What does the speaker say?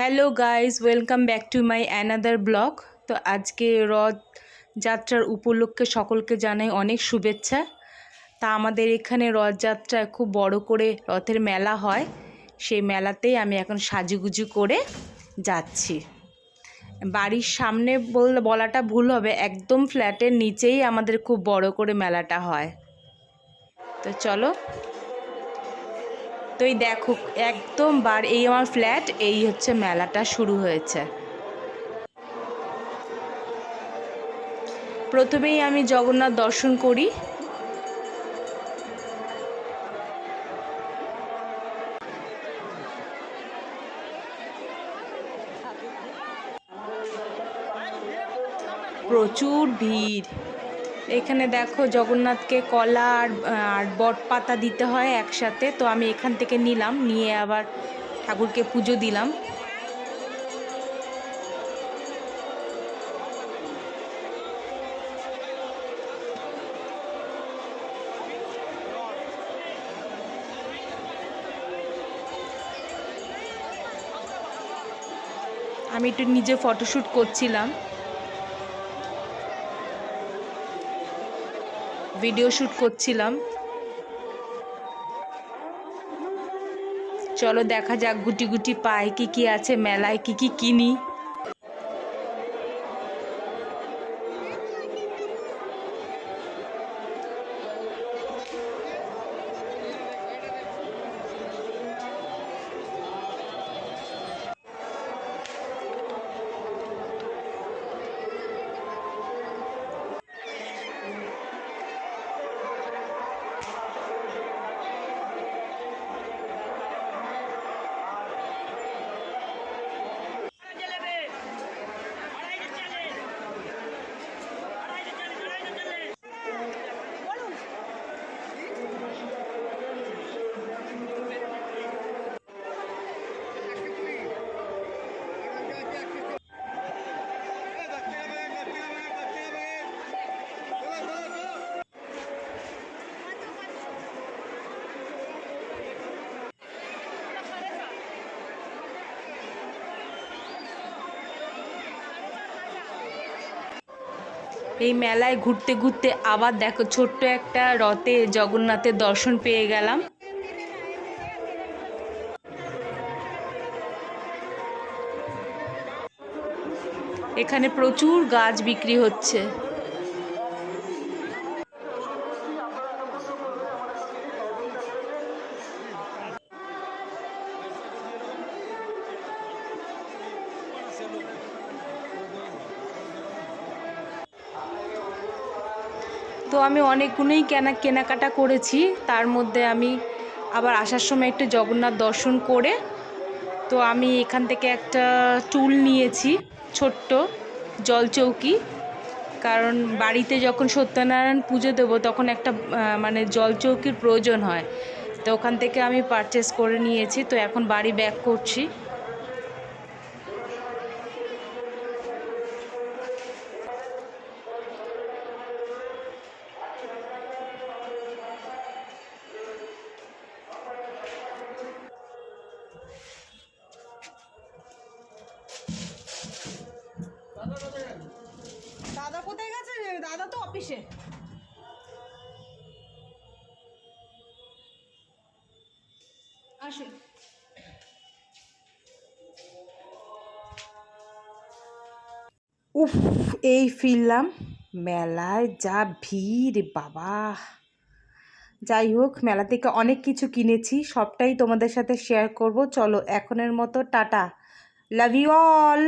Hello guys welcome back to my another blog. তো আজকে রথ যাত্রার উপলক্ষে সকলকে জানাই অনেক শুভেচ্ছা। তা আমাদের এখানে রথযাত্রায় খুব বড় করে রথের মেলা হয়। সেই মেলাতেই আমি এখন সাজুগুজু করে যাচ্ছি। বাড়ির সামনে বললে বলাটা ভুল হবে, একদম ফ্ল্যাটের নিচেই আমাদের খুব বড় করে মেলাটা হয়। তো চলো তো এই দেখো, একদম বার এই আমার ফ্ল্যাট, এই হচ্ছে মেলাটা শুরু হয়েছে। প্রথমেই আমি জগন্নাথ দর্শন করি। প্রচুর ভিড়। এখানে দেখো জগন্নাথকে কলা আর আর বট পাতা দিতে হয় একসাথে। তো আমি এখান থেকে নিলাম, নিয়ে আবার ঠাকুরকে পুজো দিলাম। আমি একটু নিজে ফটোশ্যুট করছিলাম। ভিডিও শ্যুট করছিলাম। চলো দেখা যাক গুটি গুটি পায় কি কি আছে, মেলায় কি কি কিনি। এই মেলায় ঘুরতে ঘুরতে আবার দেখো ছোট্ট একটা রথে জগন্নাথের দর্শন পেয়ে গেলাম। এখানে প্রচুর গাছ বিক্রি হচ্ছে। তো আমি অনেকগুলোই কেনা, কেনাকাটা করেছি। তার মধ্যে আমি আবার আসার সময় একটু জগন্নাথ দর্শন করে, তো আমি এখান থেকে একটা টুল নিয়েছি, ছোট্ট জলচৌকি কারণ বাড়িতে যখন সত্যনারায়ণ পুজো দেবো, তখন একটা মানে জলচৌকির প্রয়োজন হয়। তো ওখান থেকে আমি পারচেস করে নিয়েছি। তো এখন বাড়ি ব্যাক করছি। দাদা কোথায় গেছে? দাদা তো অফিসে। আসুন। উফ, এই ফিরলাম। মেলায় যা ভিড়, বাবা। যাই হোক, মেলা থেকে অনেক কিছু কিনেছি। সবটাই তোমাদের সাথে শেয়ার করব। চলো, এখনের মতো টাটা। Love you all